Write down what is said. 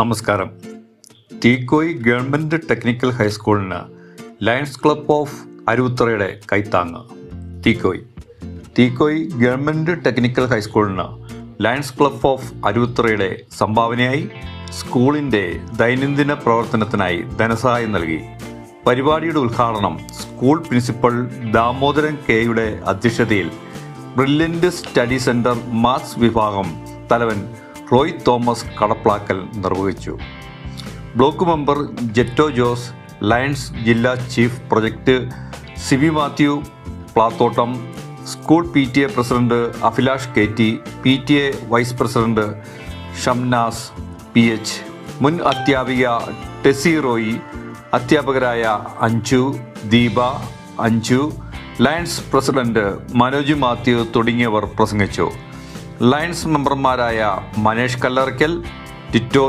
നമസ്കാരം. Theekoy government technical ഹൈസ്കൂളിന് Lions club of അരുവുത്തറയുടെ കൈത്താങ്ങ്. തീക്കോയ്. തീക്കോയ് ഗവൺമെന്റ് ടെക്നിക്കൽ ഹൈസ്കൂളിന് ലയൺസ് ക്ലബ് ഓഫ് അരുവുത്തറയുടെ സംഭാവനയായി സ്കൂളിന്റെ ദൈനംദിന പ്രവർത്തനത്തിനായി ധനസഹായം നൽകി. പരിപാടിയുടെ ഉദ്ഘാടനം സ്കൂൾ പ്രിൻസിപ്പൽ ദാമോദരൻ കെയുടെ അധ്യക്ഷതയിൽ ബ്രില്യന്റ് സ്റ്റഡി സെന്റർ മാത്സ് വിഭാഗം തലവൻ റോയ് തോമസ് കടപ്ലാക്കൽ നിർവഹിച്ചു. Block member Jetto Jose Lions ജില്ലാ chief project Siby Mathew Plathottam school P T A president Abhilash K T P T A vice president Shamnas P H മുൻ അധ്യാപിക ടെസി റോയി അധ്യാപകരായ Anju Deepa Anju Lions president Manoj Mathew തുടങ്ങിയവർ പ്രസംഗിച്ചു. Lions മെമ്പർമാരായ മനേഷ് കല്ലറയ്ക്കൽ ടിറ്റോ